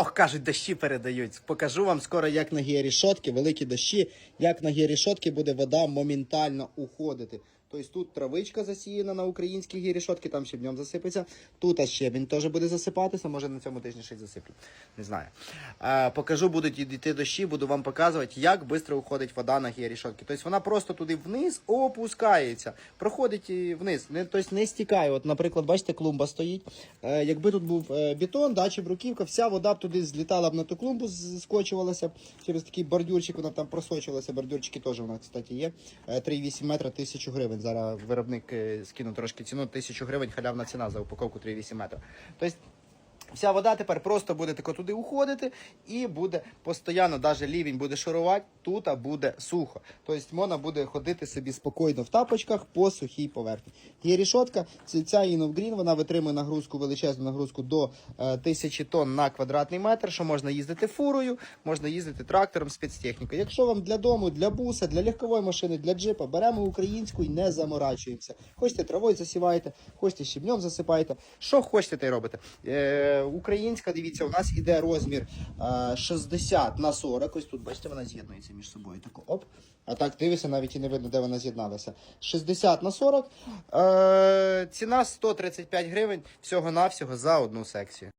Ох, кажуть, дощі передають. Покажу вам скоро, як на гієрішотки, великі дощі, як на гіарішотки буде вода моментально уходити. Тобто тут травичка засіяна на українській гірішотки, там ще днем засипеться. Тут ще він теж буде засипатися, може на цьому тижні ще засиплю. Не знаю. Е, покажу, будуть йти дощі, буду вам показувати, як швидко уходить вода на гірішотки. Тобто вона просто туди вниз опускається, проходить вниз, не, тобто не стікає. От, наприклад, бачите, клумба стоїть. Е, якби тут був е, бетон, да, чи бруківка, вся вода б туди злітала б на ту клумбу, скочувалася через такий бордюрчик, вона там просочувалася. Бордюрчики теж нас, кстати, є. Е, 3,8 метра, 1000 гривень. Зараз виробник скинув трошки ціну, 1000 гривень, халявна ціна за упаковку 3,8 метра. Тобто Вся вода тепер просто буде тако туди уходити і буде постійно, навіть лівень буде шарувати, тут а буде сухо. Тобто можна буде ходити собі спокійно в тапочках по сухій поверхні. Є рішотка, ця Inov Green, вона витримує нагрузку, величезну нагрузку до е, 1000 тонн на квадратний метр, що можна їздити фурою, можна їздити трактором, спецтехнікою. Якщо вам для дому, для буса, для легкової машини, для джипа, беремо українську і не заморачуємося. Хочете травою засіваєте, хочете щебнем засипаєте. Що хочете, те й робите. Українська, дивіться, у нас іде розмір е, 60 на 40. Ось тут, бачите, вона з'єднується між собою. Так, оп. А так дивися, навіть і не видно, де вона з'єдналася. 60 на 40. Е, ціна 135 гривень всього-навсього за одну секцію.